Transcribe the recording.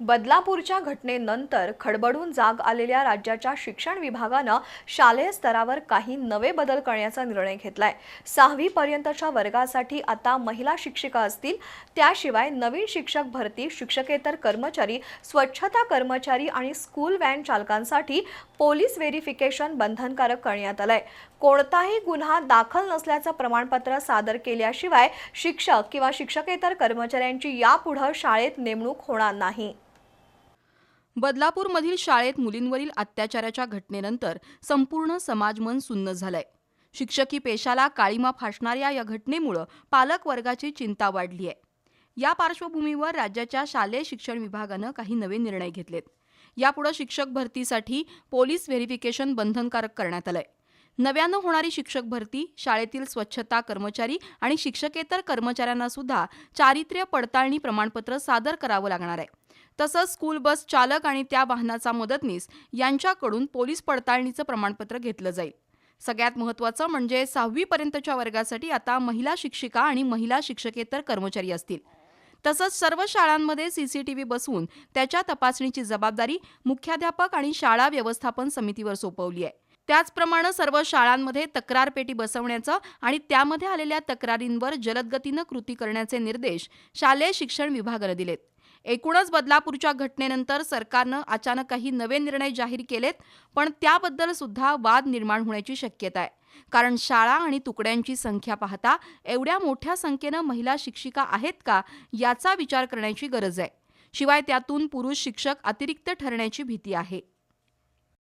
बदलापूरच्या घटनेनंतर खडबडून जाग आलेल्या राज्याच्या शिक्षण विभागानं शालेय स्तरावर काही नवे बदल करण्याचा निर्णय घेतलाय. सहावी पर्यंतच्या वर्गासाठी आता महिला शिक्षिका असतील त्याशिवाय नवीन शिक्षक भरती शिक्षकेतर कर्मचारी स्वच्छता कर्मचारी आणि स्कूल व्हॅन चालकांसाठी पोलीस व्हेरिफिकेशन बंधनकारक करण्यात आलंय. कोणताही गुन्हा दाखल नसल्याचं प्रमाणपत्र सादर केल्याशिवाय शिक्षक किंवा शिक्षकेतर कर्मचाऱ्यांची यापुढं शाळेत नेमणूक होणार नाही. बदलापूरमधील शाळेत मुलींवरील अत्याचाराच्या घटनेनंतर संपूर्ण समाजमन सुन्न झालंय. शिक्षकी पेशाला काळीमा फासणाऱ्या या घटनेमुळं पालक वर्गाची चिंता वाढली आहे या पार्श्वभूमीवर राज्याच्या शालेय शिक्षण विभागानं काही नवे निर्णय घेतलेत. यापुढे शिक्षक भरतीसाठी पोलीस व्हेरिफिकेशन बंधनकारक करण्यात आलंय. नव्यानं होणारी शिक्षक भरती शाळेतील स्वच्छता कर्मचारी आणि शिक्षकेतर कर्मचाऱ्यांना सुद्धा चारित्र्य पडताळणी प्रमाणपत्र सादर करावं लागणार आहे. तसंच स्कूल बस चालक आणि त्या वाहनाचा मदतनीस यांच्याकडून पोलीस पडताळणीचं प्रमाणपत्र घेतलं जाईल. सगळ्यात महत्त्वाचं म्हणजे सहावीपर्यंतच्या वर्गासाठी आता महिला शिक्षिका आणि महिला शिक्षकेतर कर्मचारी असतील. तसंच सर्व शाळांमध्ये सीसीटीव्ही बसवून त्याच्या तपासणीची जबाबदारी मुख्याध्यापक आणि शाळा व्यवस्थापन समितीवर सोपवली आहे. त्याचप्रमाणे सर्व शाळांमध्ये तक्रार पेटी बसवण्याचं आणि त्यामध्ये आलेल्या तक्रारींवर जलदगतीनं कृती करण्याचे निर्देश शालेय शिक्षण विभागानं दिलेत. एकूणच बदलापूरच्या घटनेनंतर सरकारनं अचानक काही नवे निर्णय जाहीर केलेत पण त्याबद्दल सुद्धा वाद निर्माण होण्याची शक्यता आहे. कारण शाळा आणि तुकड्यांची संख्या पाहता एवढ्या मोठ्या संख्येनं महिला शिक्षिका आहेत का याचा विचार करण्याची गरज आहे. शिवाय त्यातून पुरुष शिक्षक अतिरिक्त ठरण्याची भीती आहे.